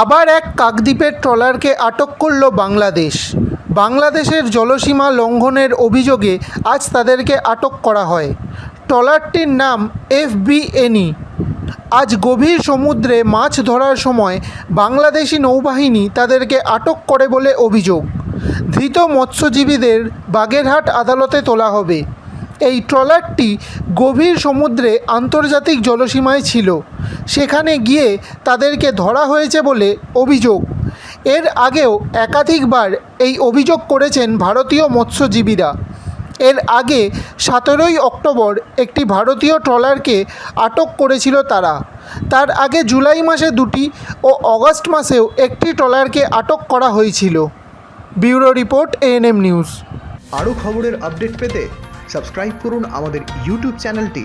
আবার এক কাকদ্বীপের ট্রলারকে আটক করল বাংলাদেশ। বাংলাদেশের জলসীমা লঙ্ঘনের অভিযোগে আজ তাদেরকে আটক করা হয়। ট্রলারটির নাম এফবিএনই। আজ গভীর সমুদ্রে মাছ ধরার সময় বাংলাদেশি নৌবাহিনী তাদেরকে আটক করে বলে অভিযোগ। ধৃত মৎস্যজীবীদের বাগেরহাট আদালতে তোলা হবে। এই ট্রলারটি গভীর সমুদ্রে আন্তর্জাতিক জলসীমায় ছিল। সেখানে গিয়ে তাদেরকে ধরা হয়েছে বলে অভিযোগ। এর আগেও একাধিকবার এই অভিযোগ করেছেন ভারতীয় মৎস্যজীবীরা। এর আগে সতেরোই অক্টোবর একটি ভারতীয় ট্রলারকে আটক করেছিল তারা। তার আগে জুলাই মাসে দুটি ও অগস্ট মাসেও একটি ট্রলারকে আটক করা হয়েছিল। Bureau report, ANM news. আরও খবরের আপডেট পেতে সাবস্ক্রাইব করুন আমাদের ইউটিউব চ্যানেলটি।